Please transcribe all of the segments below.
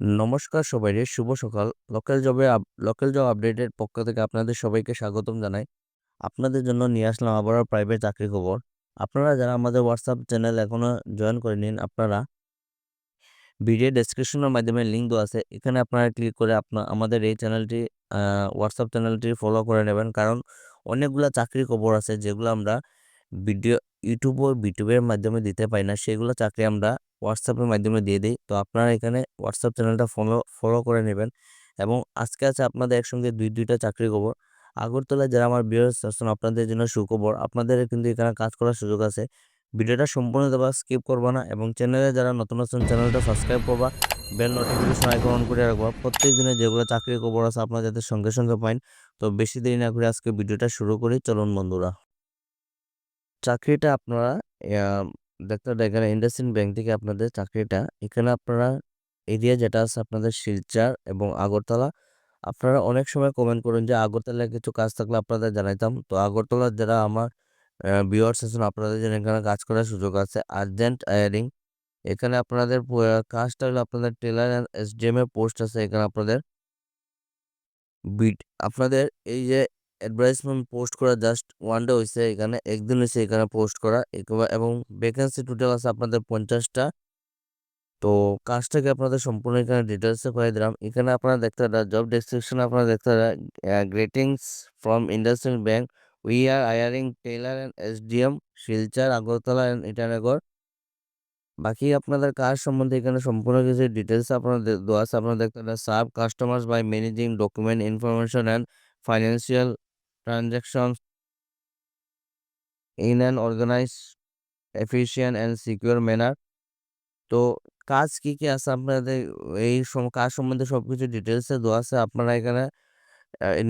নমস্কার সবাইরে শুভ সকাল। লোকাল জবে লোকাল জব আপডেটের পক্ষ থেকে আপনাদের সবাইকে স্বাগতম জানাই। আপনাদের জন্য নিয়ে আসলাম আবারও প্রাইভেট চাকরি খবর। আপনারা যারা আমাদের হোয়াটসঅ্যাপ চ্যানেল এখনও জয়েন করে নিন, আপনারা ভিডিও ডেসক্রিপশনের মাধ্যমে লিঙ্ক দেওয়া আছে। এখানে আপনারা ক্লিক করে আপনার আমাদের এই চ্যানেলটি হোয়াটসঅ্যাপ চ্যানেলটি ফলো করে নেবেন। কারণ অনেকগুলো চাকরি খবর আছে যেগুলো আমরা ভিডিও ইউটিউব ও ইউটিউবের মাধ্যমে দিতে পাই না। সেগুলো চাকরি আমরা হোয়াটসঅ্যাপের মাধ্যমে দিয়ে দিই। তো আপনারা এখানে হোয়াটসঅ্যাপ চ্যানেলটা ফলো ফলো করে নেবেন এবং আজকে আছে আপনাদের একসঙ্গে দুই, দুইটা চাকরি খবর। আগরতলায় যারা আমার বিয়ার্স আছেন, আপনাদের জন্য সুখবর। আপনাদের কিন্তু এখানে কাজ করার সুযোগ আছে। ভিডিওটা সম্পূর্ণ দেবা স্কিপ করবা না এবং চ্যানেলে যারা নতুন নতুন চ্যানেলটা সাবস্ক্রাইব করবা বেল নোটিফিকেশন আইকন করে রাখবা। প্রত্যেক দিনে যেগুলো চাকরির খবর আছে, আপনারা যাতে সঙ্গে সঙ্গে পাইন। তো বেশি দেরি না করে আজকে ভিডিওটা শুরু করি। চলুন বন্ধুরা। চাকরিটা আপনারা দেখতে এখানে ইন্ডাসইন্ড ব্যাংক থেকে আপনাদের চাকরিটা, এখানে আপনারা এরিয়া যেটা আছে আপনাদের শিলচর এবং আগরতলা, আপনারা অনেক সময় কমেন্ট করুন যে আগরতলায় কিছু কাজ থাকলে আপনাদের জানাইতাম। তো আগরতলার যারা আমার ভিউয়ার্স আছেন, আপনাদের জন্য এখানে কাজ করার সুযোগ আছে। আর্জেন্ট আয়ারিং এখানে আপনাদের কাজটা হলো আপনাদের টেলার অ্যান্ড এসডিএম এর পোস্ট আছে এখানে আপনাদের। বিট আপনাদের এই যে অ্যাডভার্টাইজমেন্ট পোস্ট করা জাস্ট ওয়ান ডে হয়েছে এখানে একদিন হয়েছে এখানে পোস্ট করা এবং ভ্যাকেন্সি টোটাল আছে আপনাদের পঞ্চাশটা। তো কাজটাকে আপনাদের সম্পূর্ণ এখানে ডিটেলসে করে দিলাম। এখানে আপনারা দেখতে পারেন জব ডেসক্রিপশন আপনারা দেখতে পারেন greetings from industrial bank we are hiring teller and SDM Silchar, Agartala and Itanagar বাকি আপনাদের কাজ সম্বন্ধে এখানে সম্পূর্ণ কিছু ডিটেলস আপনারা দেওয়া আছে। আপনারা দেখতে পারেন serve customers by managing document information and financial transactions in an organize efficient and secure manner তো কাজ কি কি আছে? আপনাদের এই কাজ সম্বন্ধে সবকিছু ডিটেলসে দেওয়া আছে। আপনারা এখানে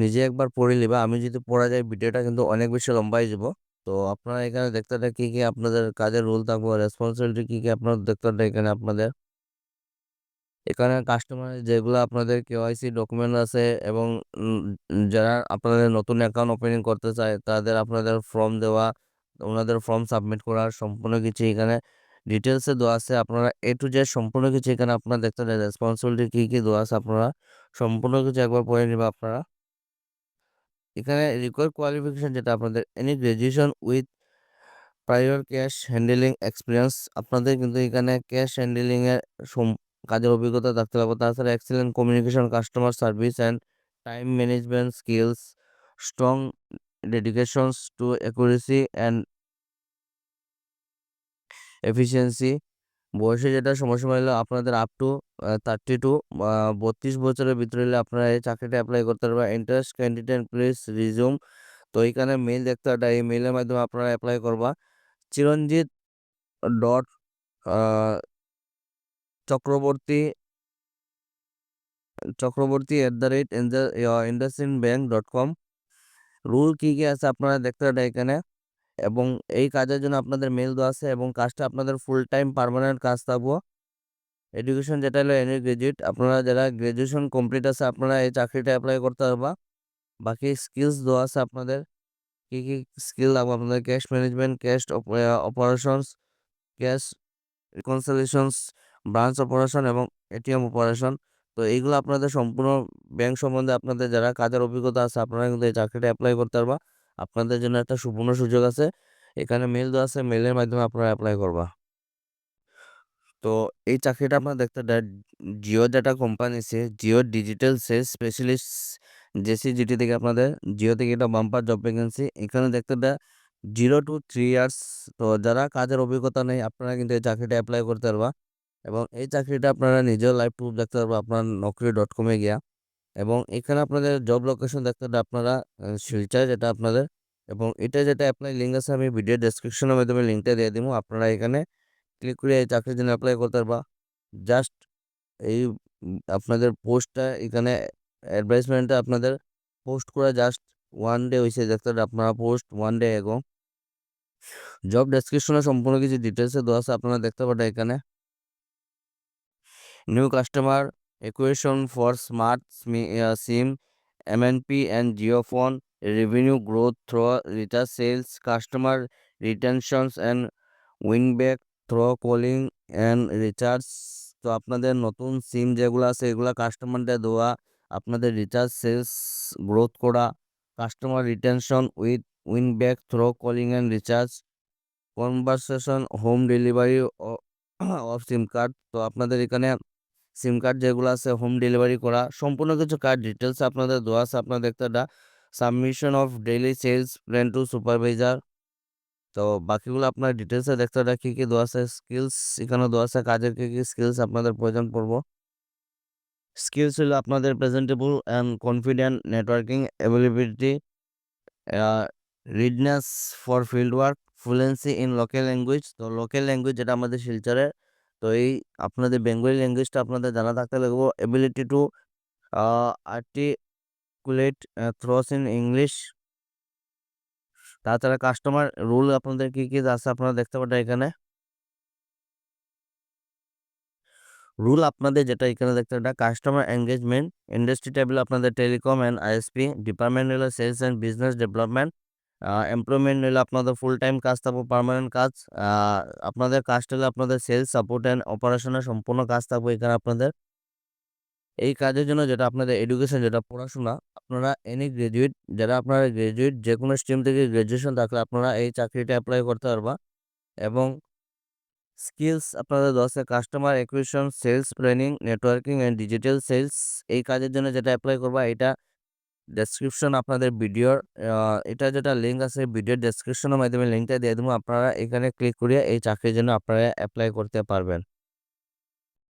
নিজে একবার পড়ে নিবা। আমি যদি পড়া যায়, ভিডিওটা কিন্তু অনেক বেশি লম্বাই যাব তো আপনারা এখানে দেখতে কি কি আপনাদের কাজের রুল থাকব রেসপন্সিবিলিটি কি কি আপনারা দেখতে এখানে আপনাদের। এখানে কাস্টমার যেগুলো আপনাদের কেওয়াইসি ডকুমেন্ট আছে এবং যারা আপনাদের নতুন অ্যাকাউন্ট ওপেনিং করতে চায়, তাদের আপনাদের ফর্ম দেওয়া, ওনাদের ফর্ম সাবমিট করার সম্পূর্ণ কিছু এখানে ডিটেলসে দেওয়া আছে। আপনারা এ টু জেড সম্পূর্ণ কিছু এখানে আপনারা দেখতে পারেন। রেসপন্সিবিলিটি কী কী দেওয়া আছে আপনারা সম্পূর্ণ কিছু একবার পড়ে নেবে আপনারা। এখানে রিকোয়ার্ড কোয়ালিফিকেশন যেটা আপনাদের any graduation with prior cash handling experience আপনাদের কিন্তু এখানে ক্যাশ হ্যান্ডেলিংয়ের কাজের অভিজ্ঞতা থাকতে হবে তাছাড়া excellent communication customer service and time management skills strong dedications to accuracy and efficiency বয়সে যেটা সময় হলো আপনাদের আপ টু থার্টি টু বত্রিশ বছরের ভিতরে হলে আপনারা এই চাকরিটা অ্যাপ্লাই করতে পারবেন। ইন্টারেস্ট ক্যান্ডিডেট প্লিজ রিজুম তো এইখানে মেইল দেখতে হবে। এই মেইলের মাধ্যমে আপনারা অ্যাপ্লাই করবা। Chiranjit dot Chakraborty Chakraborty at the rate IndusInd bank dot com rule কী কী আছে আপনারা দেখতে পারেন এখানে। এবং এই কাজের জন্য আপনাদের মেল দেওয়া আছে এবং কাজটা আপনাদের ফুল টাইম পারমানেন্ট কাজ থাকব। এডুকেশন যেটা হলো এনি গ্রাজুয়েট আপনারা যারা গ্রাজুয়েশন কমপ্লিট আছে আপনারা এই চাকরিটা অ্যাপ্লাই করতে পারবা। বাকি স্কিলস দেওয়া আছে আপনাদের। কী কী স্কিল লাগবে আপনাদের? Cash management cash operations cash reconciliations branch operation এবং এটিএম অপারেশন তো এইগুলো আপনাদের সম্পূর্ণ ব্যাংক সম্বন্ধে আপনাদের যারা কাজের অভিজ্ঞতা আছে, আপনারা কিন্তু এই চাকরিটা অ্যাপ্লাই করতে পারবা। আপনাদের জন্য একটা সুবর্ণ সুযোগ আছে। এখানে মেল দেওয়া আছে মেলের মাধ্যমে আপনারা অ্যাপ্লাই করবা। তো এই চাকরিটা আপনারা দেখতে জিও ডাটা কোম্পানি সে Jio digital sales specialist JC JCGT থেকে আপনাদের জিও থেকে এটা বাম্পার জব ভ্যাকেন্সি এখানে দেখতে দেয় জিরো টু থ্রি ইয়ার্স তো যারা কাজের অভিজ্ঞতা নেই, আপনারা কিন্তু এই চাকরিটা অ্যাপ্লাই করতে পারবা। এবং এই চাকরিটা আপনারা নিজের লাইভ প্রুফ দেখতে পারব আপনার নকরি ডট কমে গিয়া। এবং এখানে আপনাদের জব লোকেশন দেখতে হবে আপনারা শিলচর যেটা আপনাদের, এবং এটা যেটা অ্যাপ্লাই লিঙ্ক আছে, আমি ভিডিও ডেসক্রিপশনের মাধ্যমে লিঙ্কটা দিয়ে দিব। আপনারা এখানে ক্লিক করে এই চাকরির জন্য অ্যাপ্লাই করতে পারবা। জাস্ট এই আপনাদের পোস্টটা এখানে অ্যাডভার্টাইজমেন্টটা আপনাদের পোস্ট করা জাস্ট ওয়ান ডে হয়েছে দেখতে আপনারা post one day ago job ডেসক্রিপশনে সম্পূর্ণ কিছু ডিটেলসে দেওয়া আছে, আপনারা দেখতে পারেন এখানে। New customer acquisition for smart SIM M N P and JioPhone revenue growth through retail sales customer retentions and winback through calling and recharge তো আপনাদের নতুন সিম যেগুলো আছে, এগুলো কাস্টমারদের দেওয়া, আপনাদের রিচার্জ সেলস গ্রোথ করা customer retention with winback through calling and recharge conversation home delivery of SIM card তো আপনাদের এখানে সিম কার্ড যেগুলো আছে হোম ডেলিভারি করা, সম্পূর্ণ কিছু কার্ড ডিটেলস আপনাদের দেওয়া আছে আপনাদের একটা submission of daily sales plan to supervisor তো বাকিগুলো আপনার ডিটেলসে দেখতে হবে কী কী দেওয়া আছে স্কিলস এখানে দেওয়া আছে, কাজের কী কী স্কিলস আপনাদের প্রয়োজন পড়ব। স্কিলস হলো আপনাদের presentable and confident networking availability readiness for field work fluency in local language তো লোকাল ল্যাঙ্গুয়েজ যেটা আমাদের শিলচরের তো এই আপনাদের বেঙ্গলি ল্যাঙ্গুয়েজটা আপনাদের জানা থাকতে লাগবো ability to articulate thoughts in English তাছাড়া কাস্টমার রুল আপনাদের কি কি আছে আপনারা দেখতে পারেন এখানে। রুল আপনাদের যেটা এখানে দেখতে পারেন কাস্টমার এঙ্গেজমেন্ট ইন্ডাস্ট্রি টেবিল আপনাদের টেলিকম অ্যান্ড আইএসপি ডিপার্টমেন্ট হলো sales and business development employment হলো আপনাদের ফুল টাইম কাজ থাকব পার্মানেন্ট কাজ আপনাদের কাজটা হলে আপনাদের সেলস সাপোর্ট অ্যান্ড অপারেশনের সম্পূর্ণ কাজ থাকব এখানে আপনাদের। এই কাজের জন্য যেটা আপনাদের এডুকেশন যেটা পড়াশোনা, আপনারা এনি গ্রাজুয়েট যারা আপনারা গ্রাজুয়েট যে কোনো স্ট্রিম থেকে গ্রাজুয়েশন থাকলে আপনারা এই চাকরিটা অ্যাপ্লাই করতে পারবা। এবং স্কিলস আপনাদের দশে customer acquisition sales planning networking and digital sales এই কাজের জন্য যেটা অ্যাপ্লাই করবা, এটা ডেসক্রিপশন আপনাদের ভিডিওর এটা যেটা লিঙ্ক আছে ভিডিওর ডেসক্রিপশনের মাধ্যমে লিঙ্কটা দিয়ে দেবো। আপনারা এখানে ক্লিক করিয়ে এই চাকরির জন্য আপনারা অ্যাপ্লাই করতে পারবেন।